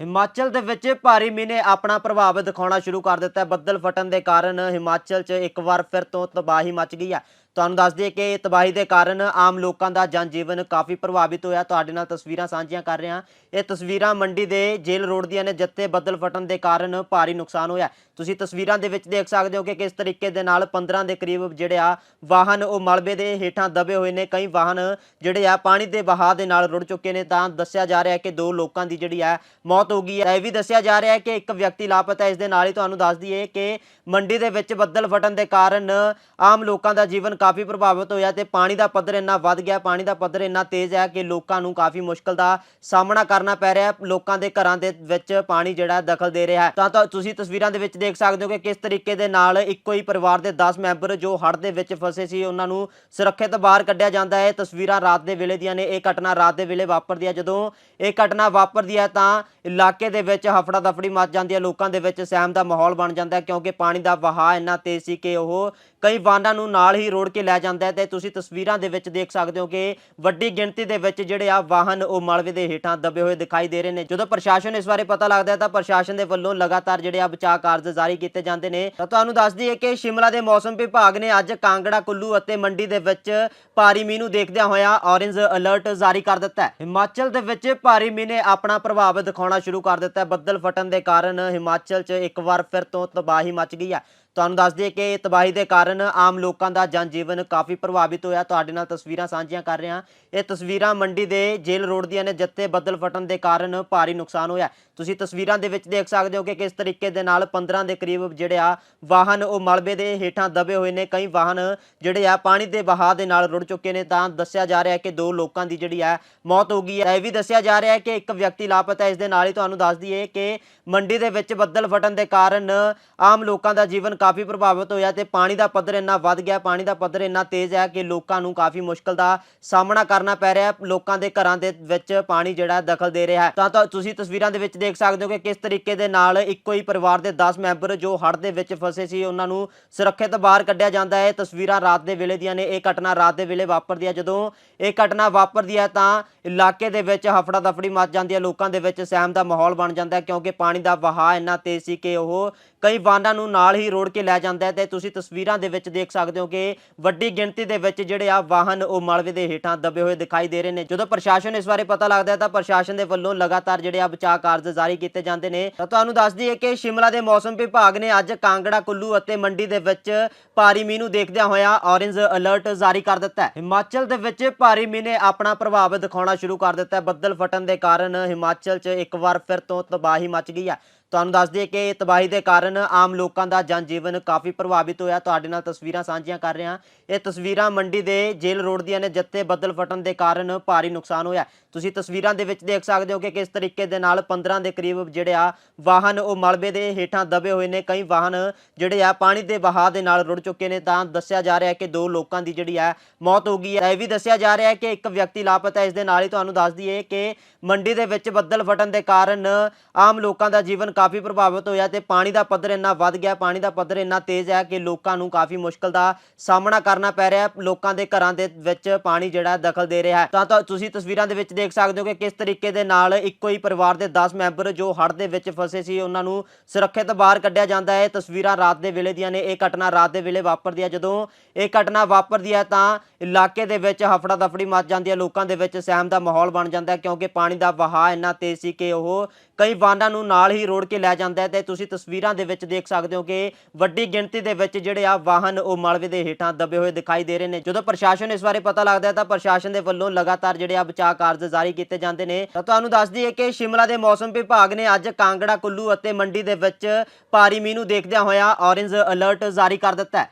ਹਿਮਾਚਲ ਦੇ ਵਿੱਚ ਭਾਰੀ ਮੀਂਹ ਨੇ ਆਪਣਾ ਪ੍ਰਭਾਵ ਦਿਖਾਉਣਾ ਸ਼ੁਰੂ ਕਰ ਦਿੱਤਾ ਹੈ। ਬੱਦਲ ਫਟਣ ਦੇ ਕਾਰਨ ਹਿਮਾਚਲ 'ਚ ਇੱਕ ਵਾਰ ਫਿਰ ਤੋਂ ਤਬਾਹੀ ਮਚ ਗਈ ਹੈ। ਤੁਹਾਨੂੰ ਦੱਸ ਦਈਏ ਕਿ ਤਬਾਹੀ ਦੇ ਕਾਰਨ ਆਮ ਲੋਕਾਂ ਦਾ ਜਨਜੀਵਨ ਕਾਫੀ ਪ੍ਰਭਾਵਿਤ ਹੋਇਆ। ਤੁਹਾਡੇ ਨਾਲ ਤਸਵੀਰਾਂ ਸਾਂਝੀਆਂ ਕਰ ਰਹੇ। ਹਾਂ ਇਹ ਤਸਵੀਰਾਂ ਮੰਡੀ ਦੇ ਜੇਲ੍ਹ ਰੋਡ ਦੀਆਂ ਨੇ, ਜਿੱਥੇ ਬੱਦਲ ਫਟਣ ਦੇ ਕਾਰਨ ਭਾਰੀ ਨੁਕਸਾਨ ਹੋਇਆ। ਤੁਸੀਂ ਤਸਵੀਰਾਂ ਦੇ ਵਿੱਚ ਦੇਖ ਸਕਦੇ ਹੋ ਕਿ ਕਿਸ ਤਰੀਕੇ ਦੇ ਨਾਲ 15 ਦੇ ਕਰੀਬ ਜਿਹੜੇ ਆ ਵਾਹਨ, ਉਹ ਮਲਬੇ ਦੇ ਹੇਠਾਂ ਦਬੇ ਹੋਏ ਨੇ। ਕਈ ਵਾਹਨ ਜਿਹੜੇ ਆ ਪਾਣੀ ਦੇ ਵਹਾਅ ਦੇ ਨਾਲ ਰੁੜ ਚੁੱਕੇ ਨੇ। ਤਾਂ ਦੱਸਿਆ ਜਾ ਰਿਹਾ ਹੈ ਕਿ ਦੋ ਲੋਕਾਂ ਦੀ ਜਿਹੜੀ ਹੈ ਮੌਤ ਹੋ ਗਈ ਹੈ। ਇਹ ਵੀ ਦੱਸਿਆ ਜਾ ਰਿਹਾ ਹੈ ਕਿ ਇੱਕ ਵਿਅਕਤੀ ਲਾਪਤਾ ਹੈ। ਇਸ ਦੇ ਨਾਲ ਹੀ ਤੁਹਾਨੂੰ ਦੱਸ ਦਈਏ ਕਿ ਮੰਡੀ ਦੇ ਵਿੱਚ ਬੱਦਲ ਫਟਣ ਦੇ ਕਾਰਨ ਆਮ ਲੋਕਾਂ ਦਾ ਜੀਵਨ ਕਾਫੀ ਪ੍ਰਭਾਵਿਤ ਹੋਇਆ ਤੇ ਪਾਣੀ ਦਾ ਪੱਧਰ ਇੰਨਾ ਵੱਧ ਗਿਆ, ਪਾਣੀ ਦਾ ਪੱਧਰ ਇੰਨਾ ਤੇਜ਼ ਹੈ ਕਿ ਲੋਕਾਂ ਨੂੰ ਕਾਫੀ ਮੁਸ਼ਕਲ ਦਾ ਸਾਹਮਣਾ ਕਰਨਾ ਪੈ ਰਿਹਾ ਲੋਕਾਂ ਦੇ ਘਰਾਂ ਦੇ ਵਿੱਚ ਪਾਣੀ ਜਿਹੜਾ ਦਖਲ ਦੇ ਰਿਹਾ ਹੈ। ਤਾਂ ਤੁਸੀਂ ਤਸਵੀਰਾਂ ਦੇ ਵਿੱਚ ਦੇਖ ਸਕਦੇ ਹੋ ਕਿ ਕਿਸ ਤਰੀਕੇ ਦੇ ਨਾਲ ਇੱਕੋ ਹੀ ਪਰਿਵਾਰ ਦੇ 10 ਮੈਂਬਰ ਜੋ ਹੜ੍ਹ ਦੇ ਵਿੱਚ ਫਸੇ ਸੀ, ਉਹਨਾਂ ਨੂੰ ਸੁਰੱਖਿਅਤ ਬਾਹਰ ਕੱਢਿਆ ਜਾਂਦਾ ਹੈ। ਤਸਵੀਰਾਂ ਰਾਤ ਦੇ ਵੇਲੇ ਦੀਆਂ ਨੇ, ਇਹ ਘਟਨਾ ਰਾਤ ਦੇ ਵੇਲੇ ਵਾਪਰਦੀ ਹੈ। ਜਦੋਂ ਇਹ ਘਟਨਾ ਵਾਪਰਦੀ ਹੈ ਤਾਂ ਇਲਾਕੇ ਦੇ ਵਿੱਚ ਹਫੜਾ ਦਫੜੀ ਮਚ ਜਾਂਦੀ ਹੈ, ਲੋਕਾਂ ਦੇ ਵਿੱਚ ਸਹਿਮ ਦਾ ਮਾਹੌਲ ਬਣ ਜਾਂਦਾ ਹੈ ਕਿਉਂਕਿ ਪਾਣੀ ਦਾ ਵਹਾਅ ਇੰਨਾ ਤੇਜ਼ ਸੀ ਕਿ ਉਹ ਕਈ ਵਾਹਨਾਂ ਨੂੰ ਨਾਲ ਹੀ ਰੋੜ ਕੇ ਲੈ ਜਾਂਦਾ ਹੈ ਤੇ ਤੁਸੀਂ ਤਸਵੀਰਾਂ ਦੇ ਵਿੱਚ ਦੇਖ ਸਕਦੇ ਹੋ ਕਿ ਵੱਡੀ ਗਿਣਤੀ ਦੇ ਵਿੱਚ ਜਿਹੜੇ ਆ ਵਾਹਨ ਉਹ ਮਲਬੇ ਦੇ ਹੇਠਾਂ ਦਬੇ ਹੋਏ ਦਿਖਾਈ ਦੇ ਰਹੇ ਨੇ। ਜਦੋਂ ਪ੍ਰਸ਼ਾਸਨ ਇਸ ਬਾਰੇ ਪਤਾ ਲੱਗਦਾ ਹੈ ਤਾਂ ਪ੍ਰਸ਼ਾਸਨ ਦੇ ਵੱਲੋਂ ਲਗਾਤਾਰ ਜਿਹੜੇ ਆ ਬਚਾਅ ਕਾਰਜ ਜਾਰੀ ਕੀਤੇ ਜਾਂਦੇ ਨੇ। ਤਾਂ ਤੁਹਾਨੂੰ ਦੱਸ ਦਈਏ ਕਿ ਸ਼ਿਮਲਾ ਦੇ ਮੌਸਮ ਵਿਭਾਗ ਨੇ ਅੱਜ ਕਾਂਗੜਾ, ਕੁੱਲੂ ਅਤੇ ਮੰਡੀ ਦੇ ਵਿੱਚ ਭਾਰੀ ਮੀਂਹ ਨੂੰ ਦੇਖਦਿਆਂ ਹੋਇਆ ਔਰੇਂਜ ਅਲਰਟ ਜਾਰੀ ਕਰ ਦਿੱਤਾ ਹੈ। ਹਿਮਾਚਲ ਦੇ ਵਿੱਚ ਭਾਰੀ ਮੀਂਹ ਨੇ ਆਪਣਾ ਪ੍ਰਭਾਵ ਦਿਖਾਉਣਾ ਸ਼ੁਰੂ ਕਰ ਦਿੱਤਾ ਹੈ। ਬੱਦਲ ਫਟਣ ਦੇ ਕਾਰਨ ਹਿਮਾਚਲ 'ਚ ਇੱਕ ਵਾਰ ਫਿਰ ਤੋਂ ਤਬਾਹੀ ਮਚ ਗਈ ਹੈ। ਤੁਹਾਨੂੰ ਦੱਸ ਦਈਏ ਕਿ ਤਬਾਹੀ ਦੇ ਕਾਰਨ ਆਮ ਲੋਕਾਂ ਦਾ ਜਨਜੀਵਨ ਕਾਫੀ ਪ੍ਰਭਾਵਿਤ ਹੋਇਆ। ਤੁਹਾਡੇ ਨਾਲ ਤਸਵੀਰਾਂ ਸਾਂਝੀਆਂ ਕਰ ਰਹੇ। ਹਾਂ ਇਹ ਤਸਵੀਰਾਂ ਮੰਡੀ ਦੇ ਜੇਲ੍ਹ ਰੋਡ ਦੀਆਂ ਨੇ, ਜਿੱਥੇ ਬੱਦਲ ਫਟਣ ਦੇ ਕਾਰਨ ਭਾਰੀ ਨੁਕਸਾਨ ਹੋਇਆ। ਤੁਸੀਂ ਤਸਵੀਰਾਂ ਦੇ ਵਿੱਚ ਦੇਖ ਸਕਦੇ ਹੋ ਕਿ ਕਿਸ ਤਰੀਕੇ ਦੇ ਨਾਲ 15 ਦੇ ਕਰੀਬ ਜਿਹੜੇ ਆ ਵਾਹਨ, ਉਹ ਮਲਬੇ ਦੇ ਹੇਠਾਂ ਦਬੇ ਹੋਏ ਨੇ। ਕਈ ਵਾਹਨ ਜਿਹੜੇ ਆ ਪਾਣੀ ਦੇ ਵਹਾਅ ਦੇ ਨਾਲ ਰੁੜ ਚੁੱਕੇ ਨੇ। ਤਾਂ ਦੱਸਿਆ ਜਾ ਰਿਹਾ ਹੈ ਕਿ ਦੋ ਲੋਕਾਂ ਦੀ ਜਿਹੜੀ ਹੈ ਮੌਤ ਹੋ ਗਈ ਹੈ। ਇਹ ਵੀ ਦੱਸਿਆ ਜਾ ਰਿਹਾ ਹੈ ਕਿ ਇੱਕ ਵਿਅਕਤੀ ਲਾਪਤਾ ਹੈ। ਇਸ ਦੇ ਨਾਲ ਹੀ ਤੁਹਾਨੂੰ ਦੱਸ ਦਈਏ ਕਿ ਮੰਡੀ ਦੇ ਵਿੱਚ ਬੱਦਲ ਫਟਣ ਦੇ ਕਾਰਨ ਆਮ ਲੋਕਾਂ ਦਾ ਜੀਵਨ ਕਾਫੀ ਪ੍ਰਭਾਵਿਤ ਹੋਇਆ ਤੇ ਪਾਣੀ ਦਾ ਪੱਧਰ ਇੰਨਾ ਵੱਧ ਗਿਆ, ਪਾਣੀ ਦਾ ਪੱਧਰ ਇੰਨਾ ਤੇਜ਼ ਹੈ ਕਿ ਲੋਕਾਂ ਨੂੰ ਕਾਫੀ ਮੁਸ਼ਕਲ ਦਾ ਸਾਹਮਣਾ ਕਰਨਾ ਪੈ ਰਿਹਾ ਲੋਕਾਂ ਦੇ ਘਰਾਂ ਦੇ ਵਿੱਚ ਪਾਣੀ ਜਿਹੜਾ ਦਖਲ ਦੇ ਰਿਹਾ ਹੈ। ਤਾਂ ਤੁਸੀਂ ਤਸਵੀਰਾਂ ਦੇ ਵਿੱਚ ਦੇਖ ਸਕਦੇ ਹੋ ਕਿ ਕਿਸ ਤਰੀਕੇ ਦੇ ਨਾਲ ਇੱਕੋ ਹੀ ਪਰਿਵਾਰ ਦੇ 10 ਮੈਂਬਰ ਜੋ ਹੜ੍ਹ ਦੇ ਵਿੱਚ ਫਸੇ ਸੀ, ਉਹਨਾਂ ਨੂੰ ਸੁਰੱਖਿਅਤ ਬਾਹਰ ਕੱਢਿਆ ਜਾਂਦਾ ਹੈ। ਤਸਵੀਰਾਂ ਰਾਤ ਦੇ ਵੇਲੇ ਦੀਆਂ ਨੇ, ਇਹ ਘਟਨਾ ਰਾਤ ਦੇ ਵੇਲੇ ਵਾਪਰਦੀ ਹੈ। ਜਦੋਂ ਇਹ ਘਟਨਾ ਵਾਪਰਦੀ ਹੈ ਤਾਂ ਇਲਾਕੇ ਦੇ ਵਿੱਚ ਹਫੜਾ ਦਫੜੀ ਮਚ ਜਾਂਦੀ ਹੈ, ਲੋਕਾਂ ਦੇ ਵਿੱਚ ਸਹਿਮ ਦਾ ਮਾਹੌਲ ਬਣ ਜਾਂਦਾ ਹੈ ਕਿਉਂਕਿ ਪਾਣੀ ਦਾ ਵਹਾਅ ਇੰਨਾ ਤੇਜ਼ ਸੀ ਕਿ ਉਹ ਕਈ ਵਾਹਨਾਂ ਨੂੰ ਨਾਲ ਹੀ ਰੋੜ ਕੇ ਲੈ ਜਾਂਦਾ ਹੈ ਤੇ ਤੁਸੀਂ ਤਸਵੀਰਾਂ ਦੇ ਵਿੱਚ ਦੇਖ ਸਕਦੇ ਹੋ ਕਿ ਵੱਡੀ ਗਿਣਤੀ ਦੇ ਵਿੱਚ ਜਿਹੜੇ ਆ ਵਾਹਨ ਉਹ ਮਲਬੇ ਦੇ ਹੇਠਾਂ ਦਬੇ ਹੋਏ ਦਿਖਾਈ ਦੇ ਰਹੇ ਨੇ। ਜਦੋਂ ਪ੍ਰਸ਼ਾਸਨ ਇਸ ਬਾਰੇ ਪਤਾ ਲੱਗਦਾ ਹੈ ਤਾਂ ਪ੍ਰਸ਼ਾਸਨ ਦੇ ਵੱਲੋਂ ਲਗਾਤਾਰ ਜਿਹੜੇ ਆ ਬਚਾਅ ਕਾਰਜ ਜਾਰੀ ਕੀਤੇ ਜਾਂਦੇ ਨੇ। ਤਾਂ ਤੁਹਾਨੂੰ ਦੱਸ ਦਈਏ ਕਿ ਸ਼ਿਮਲਾ ਦੇ ਮੌਸਮ ਵਿਭਾਗ ਨੇ ਅੱਜ ਕਾਂਗੜਾ, ਕੁੱਲੂ ਅਤੇ ਮੰਡੀ ਦੇ ਵਿੱਚ ਭਾਰੀ ਮੀਂਹ ਨੂੰ ਦੇਖਦਿਆਂ ਹੋਇਆ ਔਰੇਂਜ ਅਲਰਟ ਜਾਰੀ ਕਰ ਦਿੱਤਾ ਹੈ। ਹਿਮਾਚਲ ਦੇ ਵਿੱਚ ਭਾਰੀ ਮੀਂਹ ਨੇ ਆਪਣਾ ਪ੍ਰਭਾਵ ਦਿਖਾਉਣਾ ਸ਼ੁਰੂ ਕਰ ਦਿੱਤਾ ਹੈ। ਬੱਦਲ ਫਟਣ ਦੇ ਕਾਰਨ ਹਿਮਾਚਲ 'ਚ ਇੱਕ ਵਾਰ ਫਿਰ ਤੋਂ ਤਬਾਹੀ ਮਚ ਗਈ ਹੈ। ਤੁਹਾਨੂੰ ਦੱਸ ਦਈਏ ਕਿ ਤਬਾਹੀ ਦੇ ਕਾਰਨ ਆਮ ਲੋਕਾਂ ਦਾ ਜਨਜੀਵਨ ਕਾਫੀ ਪ੍ਰਭਾਵਿਤ ਹੋਇਆ। ਤੁਹਾਡੇ ਨਾਲ ਤਸਵੀਰਾਂ ਸਾਂਝੀਆਂ ਕਰ ਰਿਹਾ। ਇਹ ਤਸਵੀਰਾਂ ਮੰਡੀ ਦੇ ਜੇਲ੍ਹ ਰੋਡ ਦੀਆਂ ਨੇ, ਜਿੱਥੇ ਬੱਦਲ ਫਟਣ ਦੇ ਕਾਰਨ ਭਾਰੀ ਨੁਕਸਾਨ ਹੋਇਆ। ਤੁਸੀਂ ਤਸਵੀਰਾਂ ਦੇ ਵਿੱਚ ਦੇਖ ਸਕਦੇ ਹੋ ਕਿ ਕਿਸ ਤਰੀਕੇ ਦੇ ਨਾਲ 15 ਦੇ ਕਰੀਬ ਜਿਹੜੇ ਆ ਵਾਹਨ, ਉਹ ਮਲਬੇ ਦੇ ਹੇਠਾਂ ਦਬੇ ਹੋਏ ਨੇ। ਕਈ ਵਾਹਨ ਜਿਹੜੇ ਆ ਪਾਣੀ ਦੇ ਵਹਾਅ ਦੇ ਨਾਲ ਰੁੜ ਚੁੱਕੇ ਨੇ। ਤਾਂ ਦੱਸਿਆ ਜਾ ਰਿਹਾ ਹੈ ਕਿ ਦੋ ਲੋਕਾਂ ਦੀ ਜਿਹੜੀ ਹੈ ਮੌਤ ਹੋ ਗਈ ਹੈ। ਇਹ ਵੀ ਦੱਸਿਆ ਜਾ ਰਿਹਾ ਹੈ ਕਿ ਇੱਕ ਵਿਅਕਤੀ ਲਾਪਤਾ ਹੈ। ਇਸ ਦੇ ਨਾਲ ਹੀ ਤੁਹਾਨੂੰ ਦੱਸ ਦਈਏ ਕਿ ਮੰਡੀ ਦੇ ਵਿੱਚ ਬੱਦਲ ਫਟਣ ਦੇ ਕਾਰਨ ਆਮ ਲੋਕਾਂ ਦਾ ਜੀਵਨ ਕਾਫੀ ਪ੍ਰਭਾਵਿਤ ਹੋਇਆ ਤੇ ਪਾਣੀ ਦਾ ਪੱਧਰ ਇੰਨਾ ਵੱਧ ਗਿਆ, ਪਾਣੀ ਦਾ ਪੱਧਰ ਇੰਨਾ ਤੇਜ਼ ਹੈ ਕਿ ਲੋਕਾਂ ਨੂੰ ਕਾਫੀ ਮੁਸ਼ਕਲ ਦਾ ਸਾਹਮਣਾ ਕਰਨਾ ਪੈ ਰਿਹਾ ਹੈ, ਲੋਕਾਂ ਦੇ ਘਰਾਂ ਦੇ ਵਿੱਚ ਪਾਣੀ ਜਿਹੜਾ ਦਖਲ ਦੇ ਰਿਹਾ ਹੈ। ਤਾਂ ਤੁਸੀਂ ਤਸਵੀਰਾਂ ਦੇ ਵਿੱਚ ਦੇਖ ਸਕਦੇ ਹੋ ਕਿ ਕਿਸ ਤਰੀਕੇ ਦੇ ਨਾਲ ਇੱਕੋ ਹੀ ਪਰਿਵਾਰ ਦੇ 10 ਮੈਂਬਰ ਜੋ ਹੜ੍ਹ ਦੇ ਵਿੱਚ ਫਸੇ ਸੀ, ਉਹਨਾਂ ਨੂੰ ਸੁਰੱਖਿਅਤ ਬਾਹਰ ਕੱਢਿਆ ਜਾਂਦਾ ਹੈ। ਤਸਵੀਰਾਂ ਰਾਤ ਦੇ ਵੇਲੇ ਦੀਆਂ ਨੇ, ਇਹ ਘਟਨਾ ਰਾਤ ਦੇ ਵੇਲੇ ਵਾਪਰਦੀ ਹੈ। ਜਦੋਂ ਇਹ ਘਟਨਾ ਵਾਪਰਦੀ ਹੈ ਤਾਂ ਇਲਾਕੇ ਦੇ ਵਿੱਚ ਹਫੜਾ ਦਫੜੀ ਮਚ ਜਾਂਦੀ ਹੈ, ਲੋਕਾਂ ਦੇ ਵਿੱਚ ਸਹਿਮ ਦਾ ਮਾਹੌਲ ਬਣ ਜਾਂਦਾ ਹੈ ਕਿਉਂਕਿ ਪਾਣੀ ਦਾ ਵਹਾਅ ਇੰਨਾ ਤੇਜ਼ ਸੀ ਕਿ ਉਹ ਕਈ ਵਾਹਨਾਂ ਨੂੰ ਨਾਲ ਹੀ ਰੋੜ ਕੇ ਲੈ ਜਾਂਦਾ ਹੈ ਤੇ ਤੁਸੀਂ ਤਸਵੀਰਾਂ ਦੇ ਵਿੱਚ ਦੇਖ ਸਕਦੇ ਹੋ ਕਿ ਵੱਡੀ ਗਿਣਤੀ ਦੇ ਵਿੱਚ ਜਿਹੜੇ ਆ ਵਾਹਨ ਉਹ ਮਲਬੇ ਦੇ ਹੇਠਾਂ ਦਬੇ ਹੋਏ ਦਿਖਾਈ ਦੇ ਰਹੇ ਨੇ। ਜਦੋਂ ਪ੍ਰਸ਼ਾਸਨ ਇਸ ਬਾਰੇ ਪਤਾ ਲੱਗਦਾ ਹੈ ਤਾਂ ਪ੍ਰਸ਼ਾਸਨ ਦੇ ਵੱਲੋਂ ਲਗਾਤਾਰ ਜਿਹੜੇ ਆ ਬਚਾਅ ਕਾਰਜ ਜਾਰੀ ਕੀਤੇ ਜਾਂਦੇ ਨੇ। ਤਾਂ ਤੁਹਾਨੂੰ ਦੱਸ ਦਈਏ ਕਿ ਸ਼ਿਮਲਾ ਦੇ ਮੌਸਮ ਵਿਭਾਗ ਨੇ ਅੱਜ ਕਾਂਗੜਾ, ਕੁੱਲੂ ਅਤੇ ਮੰਡੀ ਦੇ ਵਿੱਚ ਭਾਰੀ ਮੀਂਹ ਨੂੰ ਦੇਖਦਿਆਂ ਹੋਇਆ ਔਰੇਂਜ ਅਲਰਟ ਜਾਰੀ ਕਰ ਦਿੱਤਾ ਹੈ।